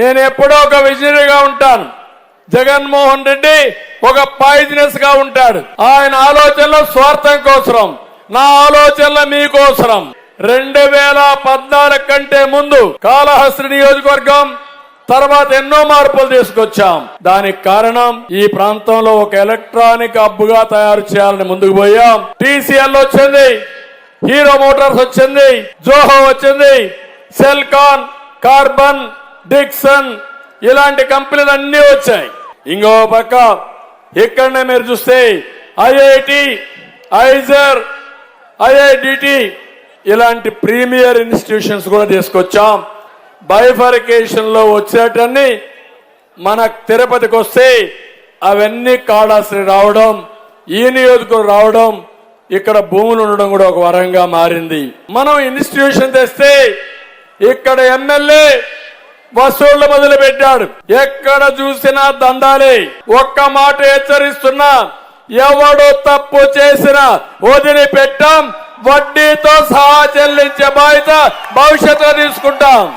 నేను ఎప్పుడో ఒక విజనరీగా ఉంటాను. జగన్మోహన్ రెడ్డి ఒక పాయిజనస్గా ఉంటాడు. ఆయన ఆలోచనలు స్వార్థం కోసరం. నా ఆలోచనలు మీకోసరం రెండు వేల పద్నాలుగు కంటే ముందు కాళహస్తి నియోజకవర్గం తర్వాత ఎన్నో మార్పులు తీసుకొచ్చాం. దానికి కారణం ఈ ప్రాంతంలో ఒక ఎలక్ట్రానిక్ అబ్బుగా తయారు చేయాలని ముందుకు పోయాం. టీసీఎల్ వచ్చింది. హీరో మోటార్స్ వచ్చింది. జోహో వచ్చింది. సెల్కాన్ కార్బన్ డిక్సన్ ఇలాంటి కంపెనీలు అన్ని వచ్చాయి. ఇంకో పక్క ఇక్కడనే మీరు చూస్తే ఐఐటి ఐజర్ ఐఐడిటి ఇలాంటి ప్రీమియర్ ఇన్స్టిట్యూషన్స్ కూడా తీసుకొచ్చాం. బైఫర్కేషన్లో వచ్చేటన్ని మన తిరుపతికి వస్తే అవన్నీ కాళాశ్రీ రావడం ఈ నియోజకవర్గం రావడం ఇక్కడ భూములు ఉండడం కూడా ఒక వరంగా మారింది. మనం ఇన్స్టిట్యూషన్ తెస్తే ఇక్కడ ఎమ్మెల్యే వసూళ్ళు మొదలు పెట్టాడు ఎక్కడ చూసినా దందాలే. ఒక్క మాట హెచ్చరిస్తున్నా ఎవడు తప్పు చేసినా వదిలిపెట్టాం. వడ్డీతో సహా చెల్లించే బాధ్యత భవిష్యత్తులో తీసుకుంటాం.